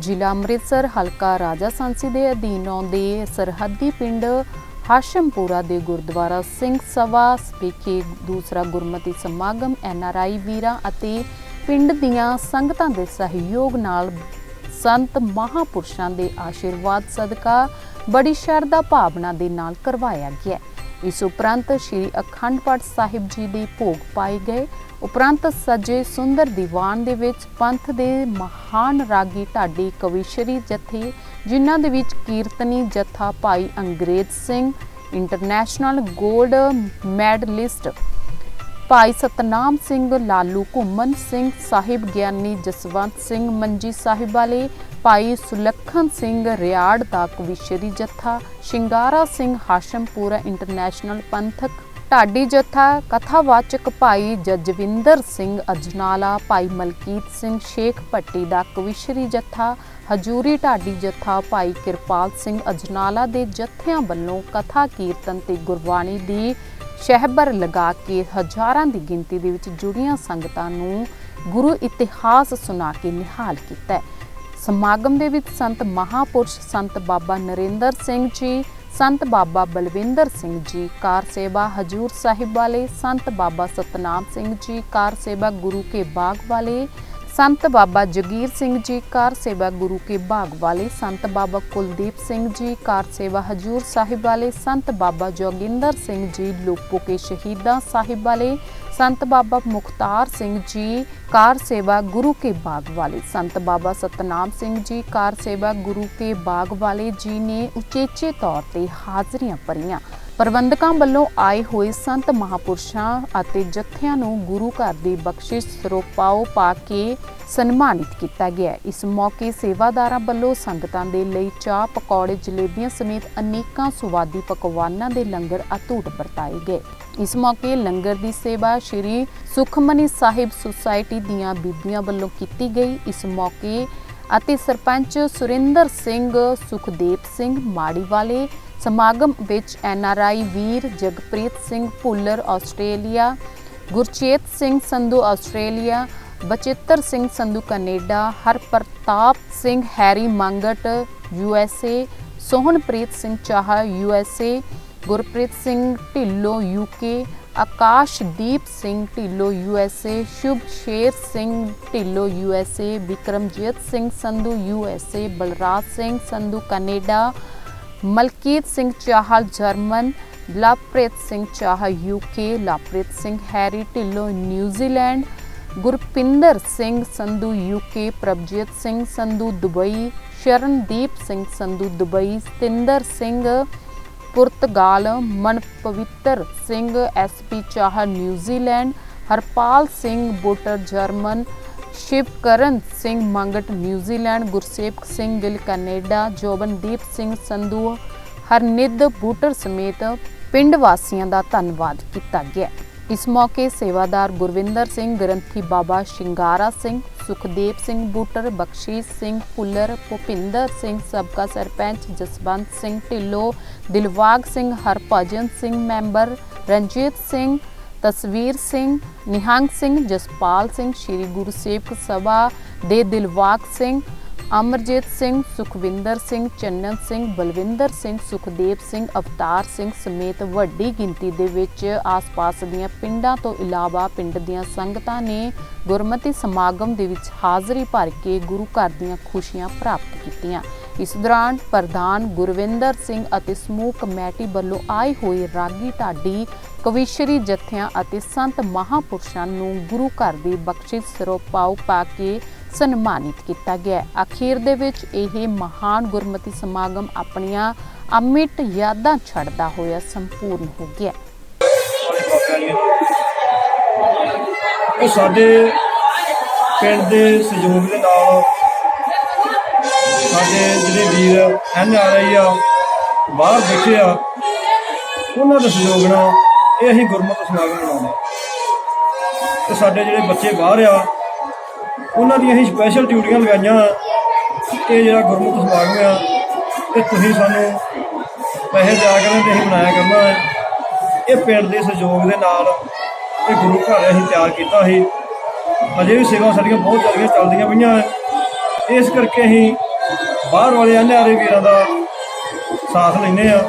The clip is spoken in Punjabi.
ਜ਼ਿਲ੍ਹਾ ਅੰਮ੍ਰਿਤਸਰ, ਹਲਕਾ ਰਾਜਾ ਸਾਂਸੀ ਦੇ ਅਧੀਨ ਆਉਂਦੇ ਸਰਹੱਦੀ ਪਿੰਡ ਹਾਸ਼ਮਪੁਰਾ ਦੇ ਗੁਰਦੁਆਰਾ ਸਿੰਘ ਸਭਾ ਵਿਖੇ ਦੂਸਰਾ ਗੁਰਮਤਿ ਸਮਾਗਮ ਐਨਆਰਆਈ ਵੀਰਾਂ ਅਤੇ ਪਿੰਡ ਦੀਆਂ ਸੰਗਤਾਂ ਦੇ ਸਹਿਯੋਗ ਨਾਲ ਸੰਤ ਮਹਾਪੁਰਸ਼ਾਂ ਦੇ ਆਸ਼ੀਰਵਾਦ ਸਦਕਾ ਬੜੀ ਸ਼ਰਧਾ ਭਾਵਨਾ ਦੇ ਨਾਲ ਕਰਵਾਇਆ ਗਿਆ। ਇਸ ਉਪਰੰਤ ਸ੍ਰੀ ਅਖੰਡ ਪਾਠ ਸਾਹਿਬ ਜੀ ਦੇ ਭੋਗ ਪਾਏ ਗਏ। ਉਪਰੰਤ ਸਜੇ ਸੁੰਦਰ ਦੀਵਾਨ ਦੇ ਵਿੱਚ ਪੰਥ ਦੇ ਮਹਾਨ ਰਾਗੀ ਢਾਡੀ ਕਵੀਸ਼ਰੀ ਜਥੇ, ਜਿਨ੍ਹਾਂ ਦੇ ਵਿੱਚ ਕੀਰਤਨੀ ਜਥਾ ਭਾਈ ਅੰਗਰੇਜ਼ ਸਿੰਘ, ਇੰਟਰਨੈਸ਼ਨਲ 골ਡ ਮੈਡਲਿਸਟ ਭਾਈ ਸਤਨਾਮ ਸਿੰਘ ਲਾਲੂ ਘੁੰਮਨ ਸਿੰਘ ਸਾਹਿਬ, ਗਿਆਨੀ ਜਸਵੰਤ ਸਿੰਘ ਮੰਜੀ ਸਾਹਿਬ ਵਾਲੇ ਭਾਈ ਸੁਲੱਖਣ ਸਿੰਘ ਰਿਆੜ ਦਾ ਕਵਿਸ਼ਰੀ ਜੱਥਾ, ਸ਼ਿੰਗਾਰਾ ਸਿੰਘ ਹਾਸ਼ਮਪੁਰਾ ਇੰਟਰਨੈਸ਼ਨਲ ਪੰਥਕ, ਢਾਡੀ ਜਥਾ, ਕਥਾਵਾਚਕ ਭਾਈ ਜਜਵਿੰਦਰ ਸਿੰਘ ਅਜਨਾਲਾ, ਭਾਈ ਮਲਕੀਤ ਸਿੰਘ ਸ਼ੇਖ ਭੱਟੀ ਦਾ ਕਵਿਸ਼ਰੀ ਜੱਥਾ, ਹਜੂਰੀ ਢਾਡੀ ਜੱਥਾ, ਭਾਈ ਕਿਰਪਾਲ ਸਿੰਘ ਅਜਨਾਲਾ ਦੇ ਜੱਥਿਆਂ ਵੱਲੋਂ ਕਥਾ ਕੀਰਤਨ ਤੇ ਗੁਰਬਾਣੀ ਦੀ ਸ਼ਹਿਬਰ ਲਗਾ ਕੇ ਹਜ਼ਾਰਾਂ ਦੀ ਗਿਣਤੀ ਦੇ ਵਿੱਚ ਜੁੜੀਆਂ ਸੰਗਤਾਂ ਨੂੰ ਗੁਰੂ ਇਤਿਹਾਸ ਸੁਣਾ ਕੇ ਨਿਹਾਲ ਕੀਤਾ ਹੈ। ਸਮਾਗਮ ਦੇ ਵਿੱਚ ਸੰਤ ਮਹਾਪੁਰਸ਼ ਸੰਤ ਬਾਬਾ ਨਰਿੰਦਰ ਸਿੰਘ ਜੀ, ਸੰਤ ਬਾਬਾ ਬਲਵਿੰਦਰ ਸਿੰਘ ਜੀ, ਕਾਰ ਸੇਵਾ ਹਜੂਰ ਸਾਹਿਬ ਵਾਲੇ, ਸੰਤ ਬਾਬਾ ਸਤਨਾਮ ਸਿੰਘ ਜੀ, ਕਾਰ ਸੇਵਾ ਗੁਰੂ ਕੇ ਬਾਗ ਵਾਲੇ, ਸੰਤ ਬਾਬਾ ਜਗੀਰ ਸਿੰਘ ਜੀ, ਕਾਰ ਸੇਵਾ ਗੁਰੂ ਕੇ ਬਾਗ ਵਾਲੇ, ਸੰਤ ਬਾਬਾ ਕੁਲਦੀਪ ਸਿੰਘ ਜੀ, ਕਾਰ ਸੇਵਾ ਹਜੂਰ ਸਾਹਿਬ ਵਾਲੇ, ਸੰਤ ਬਾਬਾ ਜੋਗਿੰਦਰ ਸਿੰਘ ਜੀ ਲੋਪੋ ਕੇ ਸ਼ਹੀਦਾਂ ਸਾਹਿਬ ਵਾਲੇ ਸੰਤ ਬਾਬਾ ਮੁਖਤਾਰ ਸਿੰਘ ਜੀ, ਕਾਰ ਸੇਵਾ ਗੁਰੂ ਕੇ ਬਾਗ ਵਾਲੇ। ਸੰਤ ਬਾਬਾ ਸਤਨਾਮ ਸਿੰਘ ਜੀ, ਕਾਰ ਸੇਵਾ ਗੁਰੂ ਕੇ ਬਾਗ ਵਾਲੇ ਜੀ ਨੇ ਉਚੇਚੇ ਤੌਰ ਤੇ ਹਾਜ਼ਰੀਆਂ ਭਰੀਆਂ। ਪ੍ਰਬੰਧਕਾਂ ਵੱਲੋਂ ਆਏ ਹੋਏ ਸੰਤ ਮਹਾਪੁਰਸ਼ਾਂ ਅਤੇ ਜਥਿਆਂ ਨੂੰ ਗੁਰੂ ਘਰ ਦੀ ਬਖਸ਼ਿਸ਼ ਸਰੋਪਾਓ ਪਾ ਕੇ ਸਨਮਾਨਿਤ ਕੀਤਾ ਗਿਆ। ਇਸ ਮੌਕੇ ਸੇਵਾਦਾਰਾਂ ਵੱਲੋਂ ਸੰਗਤਾਂ ਦੇ ਲਈ ਚਾਹ, ਪਕੌੜੇ, ਜਲੇਬੀਆਂ ਸਮੇਤ ਅਨੇਕਾਂ ਸੁਆਦੀ ਪਕਵਾਨਾਂ ਦੇ ਲੰਗਰ ਅਤੂਟ ਵਰਤਾਏ ਗਏ। ਇਸ ਮੌਕੇ ਲੰਗਰ ਦੀ ਸੇਵਾ ਸ਼੍ਰੀ ਸੁਖਮਨੀ ਸਾਹਿਬ ਸੁਸਾਇਟੀ ਦੀਆਂ ਬੀਬੀਆਂ ਵੱਲੋਂ ਕੀਤੀ ਗਈ। ਇਸ ਮੌਕੇ ਅਤੇ ਸਰਪੰਚ ਸੁਰਿੰਦਰ ਸਿੰਘ, ਸੁਖਦੇਵ ਸਿੰਘ ਮਾੜੀ ਵਾਲੇ ਸਮਾਗਮ ਵਿੱਚ ਐਨਆਰਆਈ ਵੀਰ Jagpreet Singh Bhullar Australia, Gurchet Singh Sandhu Australia, Bachittar Singh Sandhu Canada, Harpratap Singh Harry Mangat USA Sohanpreet Singh Chaha USA Gurpreet Singh Dhillon UK Akashdeep Singh Dhillon USA Shubh Sher Singh Dhillon USA Vikramjit Singh Sandhu USA Balraj Singh Sandhu, Canada, Malkit Singh Chahal, German, Lovepreet Singh Chah UK Lovepreet Singh Harry Dhillon New Zealand Gurpinder Singh Sandhu UK Prabhjit Singh Sandhu, Dubai, Sharandeep Singh Sandhu, Dubai, Satinder Singh Portugal Manpavitar Singh SP Chah New Zealand Harpal Singh Botar German, Shivkaran Singh Mangat New Zealand Gursewak Singh Gill Canada, Jobandeep Singh Sandhu, Harnidh Butar ਸਮੇਤ ਪਿੰਡ ਵਾਸੀਆਂ ਦਾ ਧੰਨਵਾਦ ਕੀਤਾ ਗਿਆ। ਇਸ ਮੌਕੇ ਸੇਵਾਦਾਰ ਗੁਰਵਿੰਦਰ ਸਿੰਘ, ਗ੍ਰੰਥੀ ਬਾਬਾ ਸ਼ਿੰਗਾਰਾ ਸਿੰਘ ਸੁਖਦੇਵ ਸਿੰਘ ਬੂਟਰ, ਬਖਸ਼ੀਸ਼ ਸਿੰਘ ਫੁੱਲਰ ਭੁਪਿੰਦਰ ਸਿੰਘ ਸਬਕਾ ਸਰਪੰਚ, ਜਸਵੰਤ ਸਿੰਘ ਢਿੱਲੋਂ, ਦਿਲਵਾਗ ਸਿੰਘ, ਹਰਭਜਨ ਸਿੰਘ ਮੈਂਬਰ, ਰਣਜੀਤ ਸਿੰਘ, ਤਸਵੀਰ ਸਿੰਘ, ਨਿਹੰਗ ਸਿੰਘ, ਜਸਪਾਲ ਸਿੰਘ, ਸ੍ਰੀ ਗੁਰੂ ਸੇਵਕ ਸਭਾ ਦੇ ਦਿਲਵਾਗ ਸਿੰਘ ਅਮਰਜੀਤ ਸਿੰਘ, ਸੁਖਵਿੰਦਰ ਸਿੰਘ, ਚੰਨਨ ਸਿੰਘ, ਬਲਵਿੰਦਰ ਸਿੰਘ, ਸੁਖਦੇਵ ਸਿੰਘ, ਅਵਤਾਰ ਸਿੰਘ ਸਮੇਤ ਵੱਡੀ ਗਿਣਤੀ ਦੇ ਵਿੱਚ ਆਸ-ਪਾਸ ਦੀਆਂ ਪਿੰਡਾਂ ਤੋਂ ਇਲਾਵਾ ਪਿੰਡ ਦੀਆਂ ਸੰਗਤਾਂ ਨੇ ਗੁਰਮਤਿ ਸਮਾਗਮ ਦੇ ਵਿੱਚ ਹਾਜ਼ਰੀ ਭਰ ਕੇ ਗੁਰੂ ਘਰ ਦੀਆਂ ਖੁਸ਼ੀਆਂ ਪ੍ਰਾਪਤ ਕੀਤੀਆਂ। ਇਸ ਦੌਰਾਨ ਪ੍ਰਧਾਨ ਗੁਰਵਿੰਦਰ ਸਿੰਘ ਅਤੇ ਸਮੂਹ ਕਮੇਟੀ ਵੱਲੋਂ ਆਏ ਹੋਏ ਰਾਗੀ ਢਾਡੀ, ਕਵੀਸ਼ਰੀ ਜਥਿਆਂ ਅਤੇ ਸੰਤ ਮਹਾਪੁਰਸ਼ਾਂ ਨੂੰ ਗੁਰੂ ਘਰ ਦੀ ਬਖਸ਼ਿਸ਼ ਸਰੋਪਾਉ ਪਾ ਕੇ ਸਨਮਾਨਿਤ ਕੀਤਾ ਗਿਆ ਅਖੀਰ ਦੇ ਵਿੱਚ ਇਹ ਮਹਾਨ ਗੁਰਮਤਿ ਸਮਾਗਮ ਆਪਣੀਆਂ ਅਮਿਟ ਯਾਦਾਂ ਛੱਡਦਾ ਹੋਇਆ ਸੰਪੂਰਨ ਹੋ ਗਿਆ ਇਹ ਸਾਡੇ ਪਿੰਡ ਦੇ ਸਹਿਯੋਗ ਦੇ ਨਾਲ ਸਾਡੇ ਜਿਹੜੇ ਵੀਰ ਐਨ ਆਰ ਆਈ ਆ, ਬਾਹਰ ਬੈਠੇ ਆ, ਉਹਨਾਂ ਦੇ ਸਹਿਯੋਗ ਨਾਲ ਇਹ ਅਸੀਂ ਗੁਰਮਤਿ ਸਮਾਗਮ ਮਨਾਉਂਦੇ ਤੇ ਸਾਡੇ ਜਿਹੜੇ ਬੱਚੇ ਬਾਹਰ ਆ ਉਹਨਾਂ ਦੀਆਂ ਅਸੀਂ ਸਪੈਸ਼ਲ ਡਿਊਟੀਆਂ ਲਗਾਈਆਂ ਕਿ ਜਿਹੜਾ ਗੁਰਮਤਿ ਸਮਾਗਮ ਆ, ਤੇ ਤੁਸੀਂ ਸਾਨੂੰ ਪੈਸੇ ਦਿਆ ਕਰਨਾ ਤੇ ਅਸੀਂ ਮਨਾਇਆ ਕਰਨਾ ਹੈ ਇਹ ਪਿੰਡ ਦੇ ਸਹਿਯੋਗ ਦੇ ਨਾਲ ਇਹ ਗੁਰੂ ਘਰ ਅਸੀਂ ਤਿਆਰ ਕੀਤਾ ਸੀ। ਅਜੇ ਵੀ ਸੇਵਾ ਸਾਡੀਆਂ ਬਹੁਤ ਜ਼ਿਆਦੀਆਂ ਚੱਲਦੀਆਂ ਪਈਆਂ ਹੈ। ਇਸ ਕਰਕੇ ਅਸੀਂ ਬਾਹਰ ਵਾਲੇ ਐਨਆਰਆਈ ਵੀਰਾਂ ਦਾ ਸਾਥ ਲੈਂਦੇ ਆ।